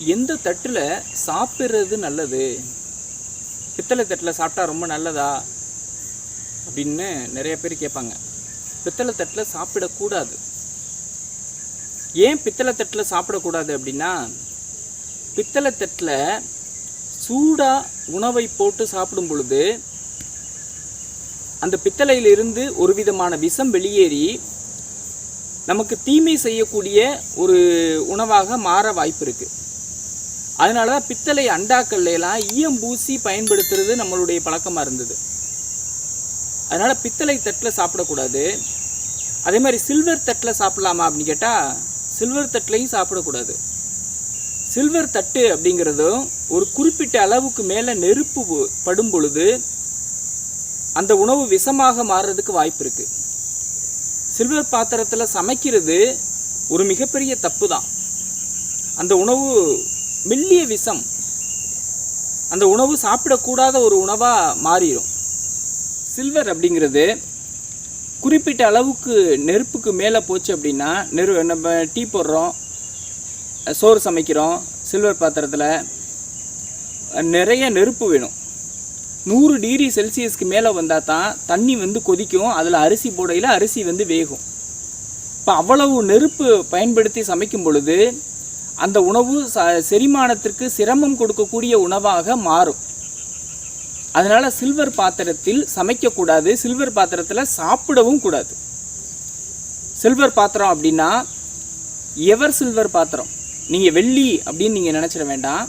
எந்த தட்டில் சாப்பிட்றது நல்லது? பித்தளை தட்டில் சாப்பிட்டா ரொம்ப நல்லதா? அப்படின்னு நிறைய பேர் கேட்பாங்க. பித்தளை தட்டில் சாப்பிடக்கூடாது. ஏன் பித்தளை தட்டில் சாப்பிடக்கூடாது அப்படின்னா பித்தளை தட்டில் சூடாக உணவை போட்டு சாப்பிடும் பொழுது அந்த பித்தளையிலிருந்து ஒரு விதமான விஷம் வெளியேறி நமக்கு தீமை செய்யக்கூடிய ஒரு உணவாக மாற வாய்ப்பு இருக்குது அதனால தான் பித்தளை அண்டாக்கள்லாம் ஈயம் பூசி பயன்படுத்துறது நம்மளுடைய பழக்கமாக இருந்தது. அதனால் பித்தளை தட்டில் சாப்பிடக்கூடாது. அதே மாதிரி சில்வர் தட்டில் சாப்பிடலாமா அப்படின்னு கேட்டால் சில்வர் தட்டிலையும் சாப்பிடக்கூடாது. சில்வர் தட்டு அப்படிங்கிறதும் ஒரு குறிப்பிட்ட அளவுக்கு மேலே நெருப்பு படும் பொழுது அந்த உணவு விஷமாக மாறுறதுக்கு வாய்ப்பு இருக்குது சில்வர் பாத்திரத்தில் சமைக்கிறது ஒரு மிகப்பெரிய தப்பு தான் அந்த உணவு மெல்லிய விஷம். அந்த உணவு சாப்பிடக்கூடாத ஒரு உணவாக மாறிடும் சில்வர் அப்படிங்கிறது குறிப்பிட்ட அளவுக்கு நெருப்புக்கு மேலே போச்சு அப்படின்னா நெரு நம்ம டீ போடுறோம் சோறு சமைக்கிறோம் சில்வர் பாத்திரத்தில் நிறைய நெருப்பு வேணும். நூறு டிகிரி செல்சியஸ்க்கு மேலே வந்தால் தான் தண்ணி வந்து கொதிக்கும் அதில் அரிசி போடையில் அரிசி வந்து வேகும். இப்போ அவ்வளவு நெருப்பு பயன்படுத்தி சமைக்கும் பொழுது அந்த உணவு ச செரிமானத்திற்கு சிரமம் கொடுக்கக்கூடிய உணவாக மாறும். அதனால் சில்வர் பாத்திரத்தில் சமைக்கக்கூடாது சில்வர் பாத்திரத்தில் சாப்பிடவும் கூடாது. சில்வர் பாத்திரம் அப்படின்னா எவர் சில்வர் பாத்திரம்? நீங்கள் வெள்ளி அப்படின்னு நீங்கள் நினச்சிட வேண்டாம்.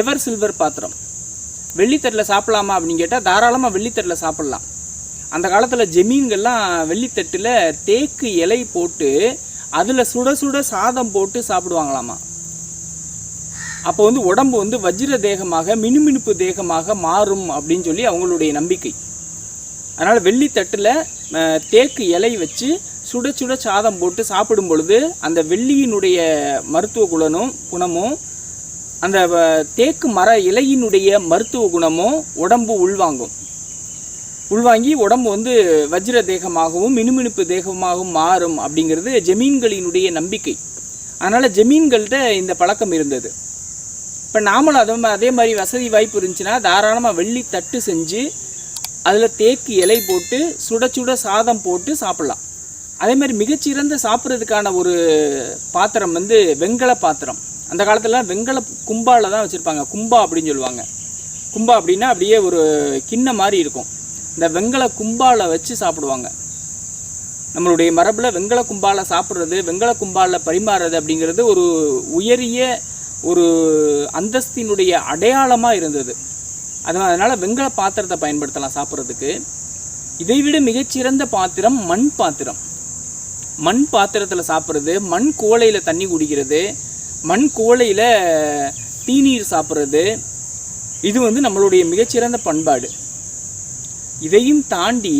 எவர் சில்வர் பாத்திரம்? வெள்ளித்தட்டில் சாப்பிடலாமா அப்படின்னு கேட்டால் தாராளமாக வெள்ளித்தட்டில் சாப்பிட்லாம். அந்த காலத்தில் ஜெமீன்கள்லாம் வெள்ளித்தட்டில் தேக்கு இலை போட்டு அதில் சுட சுட சாதம் போட்டு சாப்பிடுவாங்களாமா? அப்போ வந்து உடம்பு வந்து வஜ்ர தேகமாக மினுமினுப்பு தேகமாக மாறும் அப்படின்னு சொல்லி அவங்களுடைய நம்பிக்கை. அதனால் வெள்ளித்தட்டில் தேக்கு இலை வச்சு சுட சுட சாதம் போட்டு சாப்பிடும் பொழுது அந்த வெள்ளியினுடைய மருத்துவ குணமும் குணமும் அந்த வ- தேக்கு மர இலையினுடைய மருத்துவ குணமும் உடம்பு உள்வாங்கும். உள்வாங்கி உடம்பு வந்து வஜ்ர தேகமாகவும் மினுமினுப்பு தேகமாகவும் மாறும் அப்படிங்கிறது ஜமீன்களினுடைய நம்பிக்கை. அதனால் ஜமீன்கள்கிட்ட இந்த பழக்கம் இருந்தது. இப்போ நாமளும் அதே அதே மாதிரி வசதி வாய்ப்பு இருந்துச்சுன்னா தாராளமாக வெள்ளி தட்டு செஞ்சு அதில் தேக்கு இலை போட்டு சுட சுட சாதம் போட்டு சாப்பிட்லாம். அதே மாதிரி மிகச்சிறந்த சாப்பிட்றதுக்கான ஒரு பாத்திரம் வந்து வெங்கல பாத்திரம். அந்த காலத்துலலாம் வெண்கல கும்பாவில் தான் வச்சுருப்பாங்க. கும்பா அப்படின்னு சொல்லுவாங்க. கும்பா அப்படின்னா அப்படியே ஒரு கிண்ண மாதிரி இருக்கும். இந்த வெங்கல கும்பால வச்சு சாப்பிடுவாங்க. நம்மளுடைய மரபில் வெங்கல கும்பால சாப்பிட்றது வெங்கல கும்பால பரிமாறுறது அப்படிங்கிறது ஒரு உயரிய ஒரு அந்தஸ்தினுடைய அடையாளமாக இருந்தது. அது அதனால் வெங்கல பாத்திரத்தை பயன்படுத்தலாம் சாப்பிட்றதுக்கு. இதைவிட மிகச்சிறந்த பாத்திரம் மண் பாத்திரம். மண் பாத்திரத்தில் சாப்பிட்றது மண் குவளையில் தண்ணி குடிக்கிறது மண் குவளையில் தீநீர் சாப்பிட்றது. இது வந்து நம்மளுடைய மிகச்சிறந்த பண்பாடு. இதையும் தாண்டி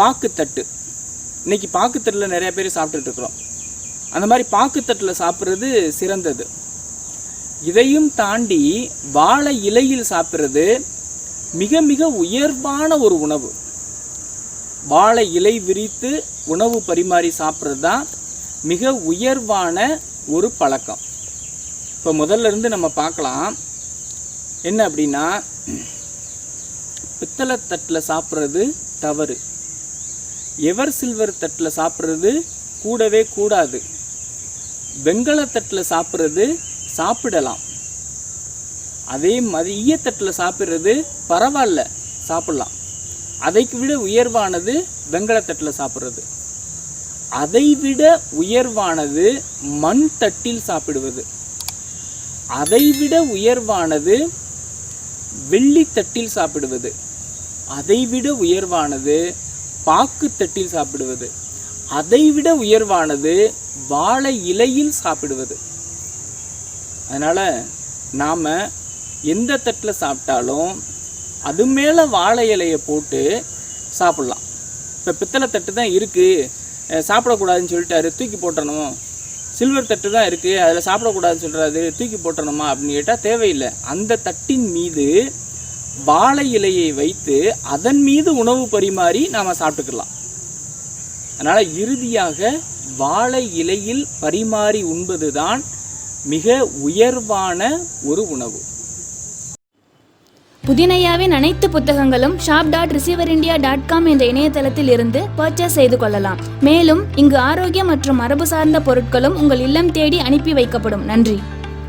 பாக்குத்தட்டு. இன்னைக்கு பாக்குத்தட்டில் நிறைய பேர் சாப்பிட்டுட்டு இருக்கிறோம். அந்த மாதிரி பாக்குத்தட்டில் சாப்பிட்றது சிறந்தது. இதையும் தாண்டி வாழை இலையில் சாப்பிட்றது மிக மிக உயர்வான ஒரு உணவு. வாழை இலை விரித்து உணவு பரிமாறி சாப்பிட்றது தான் மிக உயர்வான ஒரு பழக்கம். இப்போ முதல்ல இருந்து நம்ம பார்க்கலாம். என்ன அப்படின்னா பித்தளை தட்டில் சாப்பிட்றது தவறு. எவர் சில்வர் தட்டில் சாப்பிட்றது கூடவே கூடாது. வெங்கல தட்டில் சாப்பிட்றது சாப்பிடலாம். அதே மாதிரி ஈயத்தட்டில் சாப்பிட்றது பரவாயில்ல சாப்பிடலாம். அதைக்கு விட உயர்வானது வெங்கலத்தட்டில் சாப்பிட்றது. அதைவிட உயர்வானது மண் தட்டில் சாப்பிடுவது. அதைவிட உயர்வானது வெள்ளித்தட்டில் சாப்பிடுவது. அதைவிட உயர்வானது பாக்குத்தட்டில் சாப்பிடுவது. அதைவிட உயர்வானது வாழை இலையில் சாப்பிடுவது. அதனால் நாம் எந்த தட்டில் சாப்பிட்டாலும் அது மேலே வாழை இலையை போட்டு சாப்பிட்லாம். இப்போ பித்தளை தட்டு தான் இருக்குது சாப்பிடக்கூடாதுன்னு சொல்லிட்டாரு தூக்கி போட்டணும் சில்வர் தட்டு தான் இருக்குது அதில் சாப்பிடக்கூடாதுன்னு சொல்கிறாரு தூக்கி போட்டணுமா அப்படின்னு கேட்டால் தேவையில்லை. அந்த தட்டின் மீது வாழை இலையை வைத்து அதன் மீது உணவு பரிமாறி நாம் சாப்பிட்டுக்கலாம். அதனால் இறுதியாக வாழை இலையில் பரிமாறி உண்பது தான் மிக உயர்வான ஒரு உணவு. புதினையாவின் அனைத்து புத்தகங்களும் shop dot receiver India dot com என்ற இணையதளத்தில் இருந்து பர்ச்சேஸ் செய்து கொள்ளலாம். மேலும் இங்கு ஆரோக்கியம் மற்றும் மரபு சார்ந்த பொருட்களும் உங்கள் இல்லம் தேடி அனுப்பி வைக்கப்படும். நன்றி.